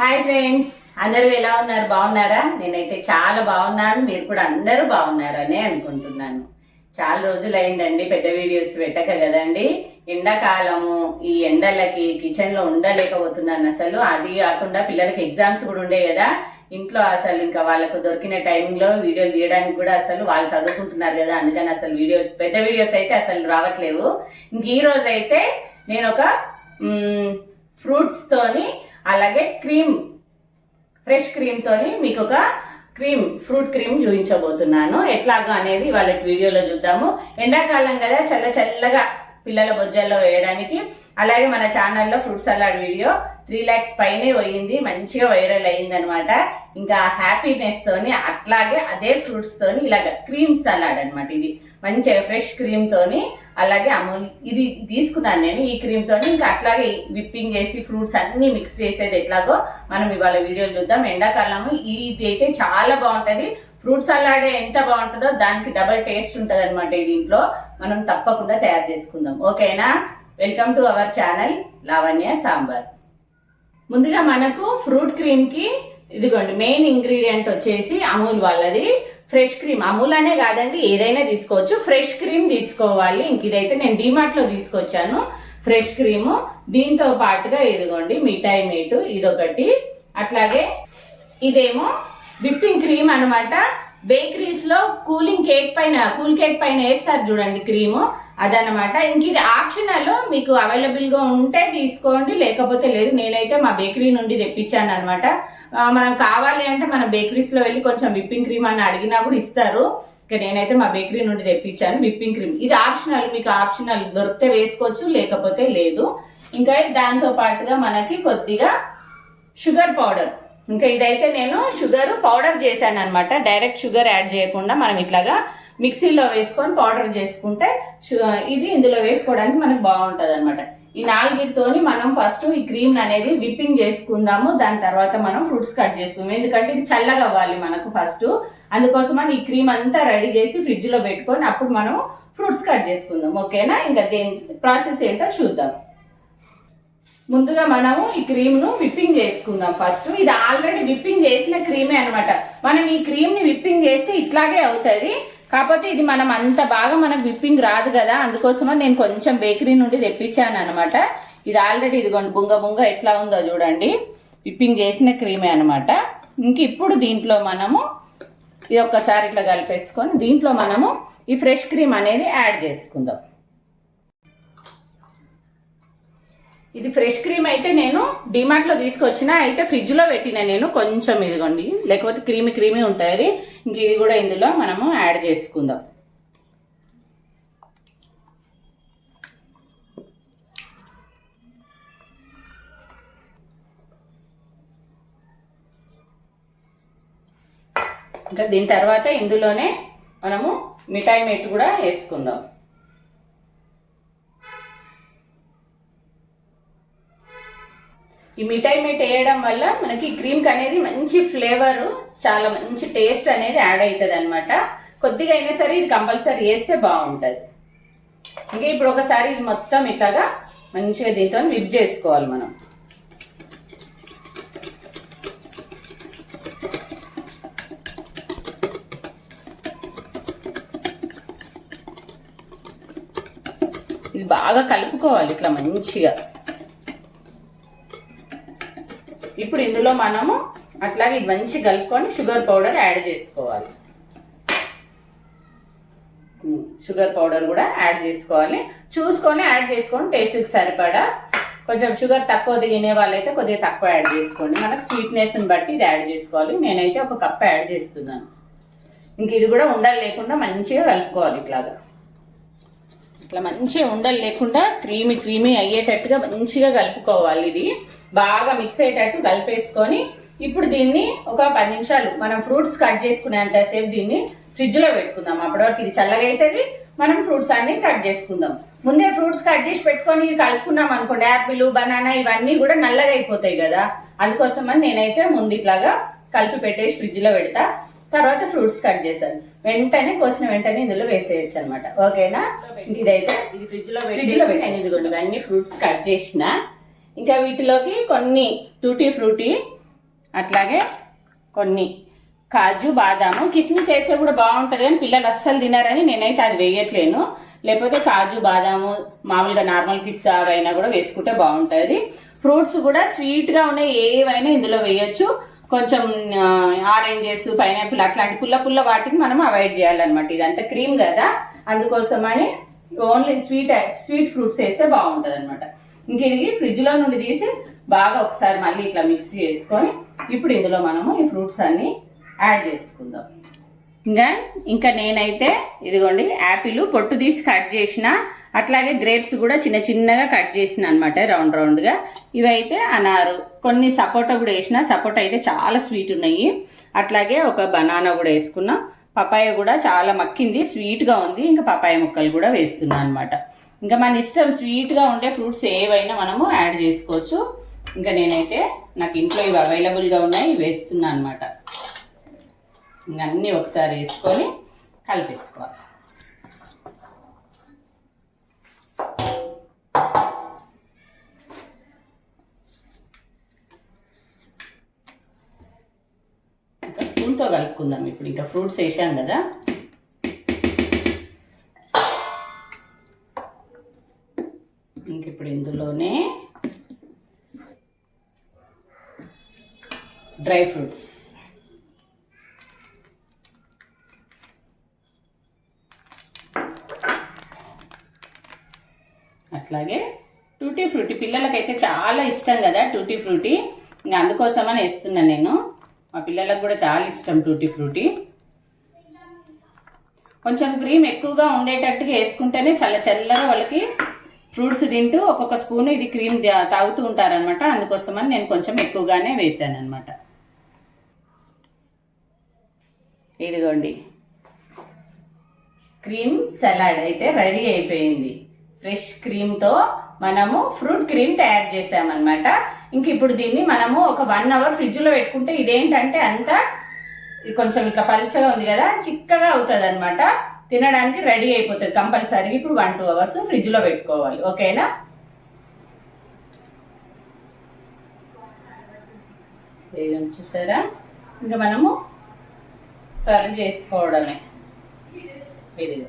Hi friends అందరూ ఎలా ఉన్నారు? బాగున్నారా? నేనైతే చాలా బాగున్నాను. మీరు కూడా అందరూ బాగున్నారనే అనుకుంటున్నాను. చాలా రోజులు అయిందండి పెద్ద వీడియోస్ పెట్టక కదండి. ఎండాకాలము ఈ ఎండలకి కిచెన్లో ఉండలేకపోతున్నాను అసలు. అది కాకుండా పిల్లలకి ఎగ్జామ్స్ కూడా ఉండే కదా. ఇంట్లో అసలు ఇంకా వాళ్ళకు దొరికిన టైంలో వీడియోలు తీయడానికి కూడా అసలు వాళ్ళు చదువుకుంటున్నారు కదా. అందుకని అసలు వీడియోస్ పెద్ద వీడియోస్ అయితే అసలు రావట్లేవు. ఇంక ఈ రోజు అయితే నేను ఒక ఫ్రూట్స్తోని అలాగే క్రీమ్ ఫ్రెష్ క్రీమ్తోని మీకు ఒక క్రీమ్ ఫ్రూట్ క్రీమ్ చూపించబోతున్నాను. ఎట్లాగో అనేది వాళ్ళ వీడియోలో చూద్దాము. ఎండాకాలం కదా చల్ల చల్లగా పిల్లల బొజ్జల్లో వేయడానికి. అలాగే మన ఛానల్లో fruit salad video three lakhs పైనే పోయింది మంచిగా వైరల్ అయింది అనమాట ఇంకా హ్యాపీనెస్ తోని అట్లాగే అదే ఫ్రూట్స్ తోని ఇలాగ క్రీమ్ సలాడ్ అనమాట ఇది. మంచిగా ఫ్రెష్ క్రీమ్ తోని అలాగే అమూల్ ఇది తీసుకున్నాను నేను ఈ క్రీమ్ తోని ఇంకా అట్లాగే విప్పింగ్ చేసి ఫ్రూట్స్ అన్ని మిక్స్ చేసేది ఎట్లాగో మనం ఇవాళ వీడియోలు చూద్దాం. ఎండాకాలము ఇది అయితే చాలా బాగుంటుంది. ఫ్రూట్ సలాడ్ ఎంత బాగుంటుందో దానికి డబల్ టేస్ట్ ఉంటుంది అనమాట దీంట్లో. మనం తప్పకుండా తయారు చేసుకుందాం. ఓకేనా? Welcome to our channel Lavanya Sambar. ముందుగా మనకు ఫ్రూట్ క్రీమ్కి ఇదిగోండి మెయిన్ ఇంగ్రీడియంట్ వచ్చేసి అమూల్ వాళ్ళది. ఫ్రెష్ క్రీమ్ అమూల్ అనే కాదండి ఏదైనా తీసుకోవచ్చు. ఫ్రెష్ క్రీమ్ తీసుకోవాలి. ఇంక ఇదైతే నేను డిమార్ట్లో తీసుకొచ్చాను. ఫ్రెష్ క్రీమ్ దీంతో పాటుగా ఇదిగోండి మిఠాయి మీటు ఇదొకటి. అట్లాగే ఇదేమో విప్పింగ్ క్రీమ్ అనమాట బేకరీస్లో కూలింగ్ కేక్ పైన కూల్ కేక్ పైన వేస్తారు చూడండి క్రీము. అదనమాట ఇంక ఇది ఆప్షనల్ మీకు అవైలబుల్గా ఉంటే తీసుకోండి. లేకపోతే లేదు నేనైతే మా బేకరీ నుండి తెప్పించాను అనమాట మనం కావాలి అంటే మన బేకరీస్లో వెళ్ళి కొంచెం విప్పింగ్ క్రీమ్ అని అడిగినా కూడా ఇస్తారు. ఇక నేనైతే మా బేకరీ నుండి తెప్పించాను విప్పింగ్ క్రీమ్. ఇది ఆప్షనల్ మీకు ఆప్షనల్ దొరికితే వేసుకోవచ్చు లేకపోతే లేదు. ఇంకా దాంతో పాటుగా మనకి కొద్దిగా షుగర్ పౌడర్. ఇంకా ఇదైతే నేను షుగర్ పౌడర్ చేశాను అనమాట డైరెక్ట్ షుగర్ యాడ్ చేయకుండా మనం ఇట్లాగా మిక్సీలో వేసుకొని పౌడర్ చేసుకుంటే ఇది ఇందులో వేసుకోవడానికి మనకు బాగుంటుంది అనమాట ఈ నాలుగిటితోని మనం ఫస్ట్ ఈ క్రీమ్ అనేది విప్పింగ్ చేసుకుందాము. దాని తర్వాత మనం ఫ్రూట్స్ కట్ చేసుకుందాం ఎందుకంటే ఇది చల్లగా అవ్వాలి మనకు ఫస్ట్ అందుకోసమని ఈ క్రీమ్ అంతా రెడీ చేసి ఫ్రిడ్జ్లో పెట్టుకొని అప్పుడు మనం ఫ్రూట్స్ కట్ చేసుకుందాం ఓకేనా? ఇంకా దేని ప్రాసెస్ ఏంటో చూద్దాం. ముందుగా మనము ఈ క్రీమ్ను విప్పింగ్ చేసుకుందాం. ఫస్ట్ ఇది ఆల్రెడీ విప్పింగ్ చేసిన క్రీమే అనమాట మనం ఈ క్రీమ్ని విప్పింగ్ చేస్తే ఇట్లాగే అవుతుంది. కాకపోతే ఇది మనం అంత బాగా మనకు విప్పింగ్ రాదు కదా. అందుకోసమని నేను కొంచెం బేకరీ నుండి తెప్పించాను అనమాట ఇది ఆల్రెడీ ఇదిగోండి బుంగ బుంగ ఎట్లా ఉందో చూడండి. విప్పింగ్ చేసిన క్రీమే అనమాట ఇంక ఇప్పుడు దీంట్లో మనము ఇది ఒక్కసారి ఇట్లా కలిపేసుకొని దీంట్లో మనము ఈ ఫ్రెష్ క్రీమ్ అనేది యాడ్ చేసుకుందాం. ఇది ఫ్రెష్ క్రీమ్ అయితే నేను డిమార్ట్లో తీసుకొచ్చిన అయితే ఫ్రిడ్జ్లో పెట్టిన నేను కొంచెం ఇదిగోండి. లేకపోతే క్రీమీ క్రీమీ ఉంటుంది ఇంక ఇది కూడా ఇందులో మనము యాడ్ చేసుకుందాం. ఇంకా దీని తర్వాత ఇందులోనే మనము మిఠాయి మెట్టు కూడా వేసుకుందాం. ఈ మిఠాయి మీట్ వేయడం వల్ల మనకి క్రీమ్కి అనేది మంచి ఫ్లేవర్ చాలా మంచి టేస్ట్ అనేది యాడ్ అవుతుంది అనమాట కొద్దిగా అయినా సరే ఇది కంపల్సరీ వేస్తే బాగుంటుంది. ఇంకా ఇప్పుడు ఒకసారి ఇది మొత్తం ఇట్లాగా మంచిగా దీంతో విప్ చేసుకోవాలి మనం. ఇది బాగా కలుపుకోవాలి ఇట్లా మంచిగా. ఇప్పుడు ఇందులో మనము అట్లాగే ఇది మంచి కలుపుకొని షుగర్ పౌడర్ యాడ్ చేసుకోవాలి. షుగర్ పౌడర్ కూడా యాడ్ చేసుకోవాలి. చూసుకొని యాడ్ చేసుకొని టేస్ట్కి సరిపడా కొంచెం షుగర్ తక్కువ తినే వాళ్ళైతే కొద్దిగా తక్కువ యాడ్ చేసుకోండి. మనకు స్వీట్నెస్ని బట్టి ఇది యాడ్ చేసుకోవాలి. నేనైతే ఒక కప్ యాడ్ చేస్తున్నాను. ఇంక ఇది కూడా ఉండలు లేకుండా మంచిగా కలుపుకోవాలి ఇట్లాగా. ఇట్లా మంచిగా ఉండలు లేకుండా క్రీమీ క్రీమీ అయ్యేటట్టుగా మంచిగా కలుపుకోవాలి ఇది. బాగా మిక్స్ అయ్యేటట్టు కలిపేసుకొని ఇప్పుడు దీన్ని ఒక పది నిమిషాలు మనం ఫ్రూట్స్ కట్ చేసుకునేంతసేపు దీన్ని ఫ్రిడ్జ్లో పెట్టుకుందాం. అప్పటి వరకు ఇది చల్లగా అవుతుంది మనం ఫ్రూట్స్ అన్ని కట్ చేసుకుందాం. ముందే ఫ్రూట్స్ కట్ చేసి పెట్టుకొని కలుపుకున్నాం అనుకోండి. యాపిల్ బనానా ఇవన్నీ కూడా నల్లగా అయిపోతాయి కదా. అందుకోసమని నేనైతే ముందు ఇట్లాగా కలిపి పెట్టేసి ఫ్రిడ్జ్లో పెడతా. తర్వాత ఫ్రూట్స్ కట్ చేశాను వెంటనే కోసిన వెంటనే ఇందులో వేసేయచ్చు అనమాట ఓకేనా? ఇదైతే ఇది ఫ్రిడ్జ్లో ఫ్రిడ్జ్లో పెట్టాను ఇదిగోండి ఇవన్నీ ఫ్రూట్స్ కట్ చేసిన. ఇంకా వీటిలోకి కొన్ని టూటీ ఫ్రూటీ అట్లాగే కొన్ని కాజు బాదాము. కిస్మిస్ వేస్తే కూడా బాగుంటుంది కానీ పిల్లలు అస్సలు తినారని నేనైతే అది వేయట్లేను. లేకపోతే కాజు బాదాము మామూలుగా నార్మల్ పిస్తా అవైనా కూడా వేసుకుంటే బాగుంటుంది. ఫ్రూట్స్ కూడా స్వీట్గా ఉన్నాయి ఏవైనా ఇందులో వేయచ్చు. కొంచెం ఆరెంజెస్ పైనాపిల్ అట్లాంటి పుల్ల పుల్ల వాటిని మనం అవాయిడ్ చేయాలన్నమాట. ఇదంతా క్రీమ్ కదా. అందుకోసమని ఓన్లీ స్వీట్ స్వీట్ ఫ్రూట్స్ వేస్తే బాగుంటుంది అనమాట ఇంక ఇది ఫ్రిడ్జ్లో నుండి తీసి బాగా ఒకసారి మళ్ళీ ఇట్లా మిక్స్ చేసుకొని ఇప్పుడు ఇందులో మనము ఈ ఫ్రూట్స్ అన్ని యాడ్ చేసుకుందాం. ఇంకా ఇంకా నేనైతే ఇదిగోండి యాపిల్ పొట్టు తీసి కట్ చేసిన అట్లాగే గ్రేప్స్ కూడా చిన్న చిన్నగా కట్ చేసిన అనమాట రౌండ్ రౌండ్గా. ఇవైతే అనారు కొన్ని సపోటా కూడా వేసిన సపోటా అయితే చాలా స్వీట్ ఉన్నాయి. అట్లాగే ఒక బనానా కూడా వేసుకున్నాం. పపాయ కూడా చాలా మక్కింది స్వీట్గా ఉంది. ఇంకా పపాయ ముక్కలు కూడా వేస్తున్నాను అనమాట ఇంకా మన ఇష్టం స్వీట్గా ఉండే ఫ్రూట్స్ ఏవైనా మనము యాడ్ చేసుకోవచ్చు. ఇంకా నేనైతే నాకు ఇంట్లో ఇవి అవైలబుల్గా ఉన్నాయి వేస్తున్నా వేస్తున్నాను అనమాట ఇంకా అన్నీ ఒకసారి వేసుకొని కలిపేసుకోవాలి. స్పూన్తో కలుపుకుందాం ఇప్పుడు ఇంకా ఫ్రూట్స్ వేసాం కదా. ఇంక ఇప్పుడు ఇందులోనే డ్రై ఫ్రూట్స్. అట్లాగే టూటీ ఫ్రూటీ పిల్లలకైతే చాలా ఇష్టం కదా టూటీ ఫ్రూటీ. ఇంకా అందుకోసమని వేస్తున్నాను నేను. మా పిల్లలకు కూడా చాలా ఇష్టం టూటీ ఫ్రూటీ. కొంచెం క్రీమ్ ఎక్కువగా ఉండేటట్టుగా వేసుకుంటేనే చల్ల చల్లగా వాళ్ళకి ఫ్రూట్స్ తింటూ ఒక్కొక్క స్పూన్ ఇది క్రీమ్ తాగుతూ ఉంటారనమాట అందుకోసమని నేను కొంచెం ఎక్కువగానే వేసాను అనమాట ఇదిగోండి. క్రీమ్ సలాడ్ అయితే రెడీ అయిపోయింది. ఫ్రెష్ క్రీమ్తో మనము ఫ్రూట్ క్రీమ్ తయారు చేసామన్నమాట ఇంక ఇప్పుడు దీన్ని మనము ఒక వన్ అవర్ ఫ్రిడ్జ్లో పెట్టుకుంటే ఇదేంటంటే అంతా కొంచెం ఇట్లా పలుచగా ఉంది కదా చిక్కగా అవుతుంది అనమాట తినడానికి రెడీ అయిపోతుంది కంపల్సరీ ఇప్పుడు వన్ టూ అవర్స్ ఫ్రిడ్జ్లో పెట్టుకోవాలి. ఓకేనా? వేగం చూసారా? ఇంకా మనము సర్వ్ చేసుకోవడమే. ఇదిగో.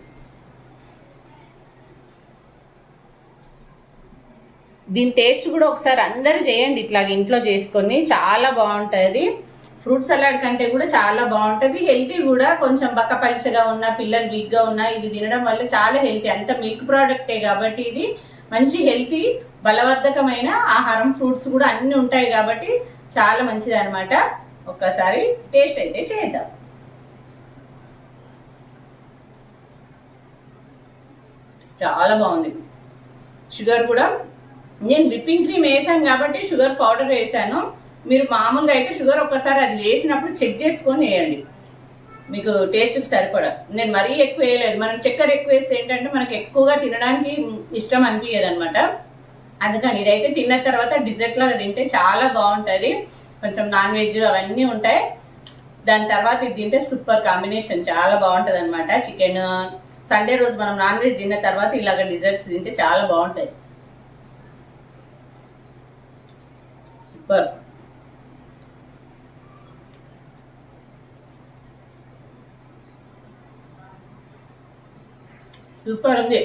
దీని టేస్ట్ కూడా ఒకసారి అందరూ చేయండి ఇట్లా ఇంట్లో చేసుకొని చాలా బాగుంటుంది. ఫ్రూట్ సలాడ్ కంటే కూడా చాలా బాగుంటుంది. హెల్తీ కూడా కొంచెం బక్కపలిచగా ఉన్న పిల్లలు వీక్గా ఉన్న ఇది తినడం వల్ల చాలా హెల్తీ. అంత మిల్క్ ప్రోడక్టే కాబట్టి ఇది మంచి హెల్తీ బలవర్ధకమైన ఆహారం. ఫ్రూట్స్ కూడా అన్నీ ఉంటాయి కాబట్టి చాలా మంచిది అనమాట ఒక్కసారి టేస్ట్ అయితే చేద్దాం. చాలా బాగుంది. షుగర్ కూడా నేను విప్పింగ్ క్రీమ్ వేసాను కాబట్టి షుగర్ పౌడర్ వేసాను. మీరు మామూలుగా అయితే షుగర్ ఒక్కసారి అది వేసినప్పుడు చెక్ చేసుకొని వేయండి. మీకు టేస్ట్కి సరిపడా. నేను మరీ ఎక్కువ వేయలేదు. మనం చక్కెర ఎక్కువ వేస్తే ఏంటంటే మనకు ఎక్కువగా తినడానికి ఇష్టం అనిపించదు అనమాట అందుకని ఇదైతే తిన్న తర్వాత డిజర్ట్ లాగా తింటే చాలా బాగుంటుంది. కొంచెం నాన్ వెజ్ అవన్నీ ఉంటాయి. దాని తర్వాత ఇది తింటే సూపర్ కాంబినేషన్ చాలా బాగుంటుంది అనమాట చికెన్ సండే రోజు మనం నాన్ వెజ్ తిన్న తర్వాత ఇలాగ డిజర్ట్స్ తింటే చాలా బాగుంటాయి. సూపర్. సూపర్ ఉంది.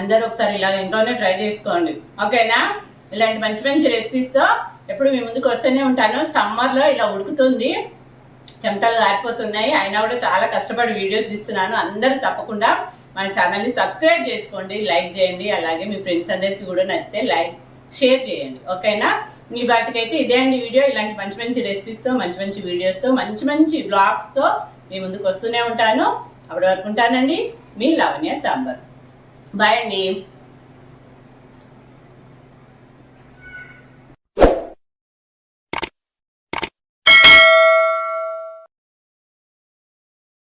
అందరూ ఒకసారి ఇలా ఇంట్లోనే ట్రై చేసుకోండి. ఓకేనా? ఇలాంటి మంచి మంచి రెసిపీస్తో ఎప్పుడు మీ ముందుకు వస్తూనే ఉంటాను. సమ్మర్లో ఇలా ఉడుకుతుంది. చెమటలు గారిపోతున్నాయి. అయినా కూడా చాలా కష్టపడి వీడియోస్ తీస్తున్నాను. అందరూ తప్పకుండా మన ఛానల్ని సబ్స్క్రైబ్ చేసుకోండి. లైక్ చేయండి. అలాగే మీ ఫ్రెండ్స్ అందరికీ కూడా నచ్చితే లైక్ షేర్ చేయండి ఓకేనా? మీ వాటికైతే ఇదే అండి వీడియో. ఇలాంటి మంచి మంచి రెసిపీస్తో మంచి మంచి వీడియోస్తో మంచి మంచి బ్లాగ్స్తో మీ ముందుకు వస్తూనే ఉంటాను. అప్పటి వరకు ఉంటానండి. మీ లవణ్య సాంబార్. బాయ్ అండి.